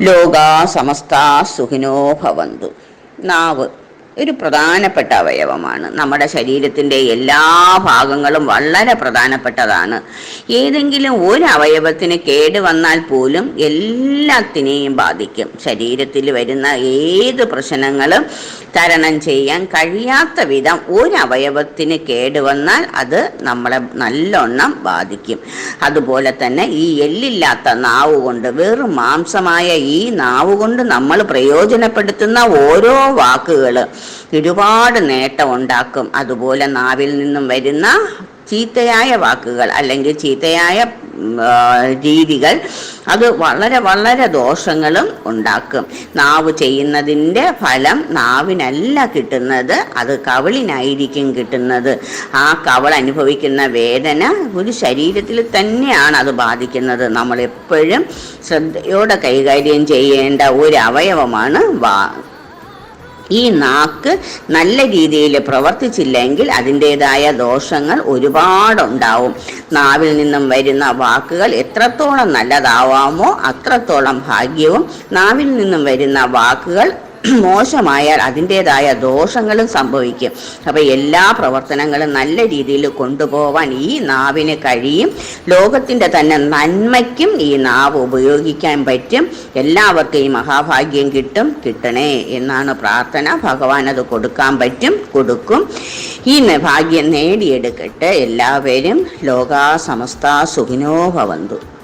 ലോകാ സമസ്ത സുഖിനോ ഭവന്തു നാവ് ഒരു പ്രധാനപ്പെട്ട അവയവമാണ്. നമ്മുടെ ശരീരത്തിന്റെ എല്ലാ ഭാഗങ്ങളും വളരെ പ്രധാനപ്പെട്ടതാണ്. ഏതെങ്കിലും ഒരു അവയവത്തിന് കേട് വന്നാൽ പോലും എല്ലാത്തിനെയും ബാധിക്കും. ശരീരത്തിൽ വരുന്ന ഏത് പ്രശ്നങ്ങളും തരണം ചെയ്യാൻ കഴിയാത്ത വിധം ഒരു അവയവത്തിന് കേട് വന്നാൽ അത് നമ്മളെ നല്ലോണം ബാധിക്കും. അതുപോലെ തന്നെ ഈ എല്ലില്ലാത്ത നാവ് കൊണ്ട് വെറും മാംസമായ ഈ നാവ് കൊണ്ട് നമ്മൾ പ്രയോജനപ്പെടുത്തുന്ന ഓരോ വാക്കുകൾ ഒരുപാട് നേട്ടം ഉണ്ടാക്കും. അതുപോലെ നാവിൽ നിന്നും വരുന്ന ചീത്തയായ വാക്കുകൾ അല്ലെങ്കിൽ ചീത്തയായ രീതികൾ അത് വളരെ വളരെ ദോഷങ്ങളും ഉണ്ടാക്കും. നാവ് ചെയ്യുന്നതിന്റെ ഫലം നാവിനല്ല കിട്ടുന്നത് അത് കവളിനായിരിക്കും കിട്ടുന്നത്. ആ കവൾ അനുഭവിക്കുന്ന വേദന ഒരു ശരീരത്തിൽ തന്നെയാണ് അത് ബാധിക്കുന്നത്. നമ്മൾ എപ്പോഴും ശ്രദ്ധയോടെ കൈകാര്യം ചെയ്യേണ്ട ഒരു അവയവമാണ് വാ ഈ നാക്ക് നല്ല രീതിയിൽ പ്രവർത്തിച്ചില്ലെങ്കിൽ അതിന്റെതായ ദോഷങ്ങൾ ഒരുപാടുണ്ടാവും. നാവിൽ നിന്നും വരുന്ന വാക്കുകൾ എത്രത്തോളം നല്ലതാവാമോ അത്രത്തോളം ഭാഗ്യവും നാവിൽ നിന്നും വരുന്ന വാക്കുകൾ മോശമായാൽ അതിന്റെതായ ദോഷങ്ങളും സംഭവിക്കും. അപ്പോൾ എല്ലാ പ്രവർത്തനങ്ങളും നല്ല രീതിയിൽ കൊണ്ടുപോവാൻ ഈ നാവിന് കഴിയും. ലോകത്തിന്റെ തന്നെ നന്മയ്ക്കും ഈ നാവ് ഉപയോഗിക്കാൻ പറ്റും. എല്ലാവർക്കും ഈ മഹാഭാഗ്യം കിട്ടും. കിട്ടണേ എന്നാണ് പ്രാർത്ഥന. ഭഗവാൻ അത് കൊടുക്കാൻ പറ്റും. കൊടുക്കും. ഈ ഭാഗ്യം നേടിയെടുക്കട്ടെ. എല്ലാവരും ലോകാ സമസ്ത സുഖിനോ ഭവന്തു.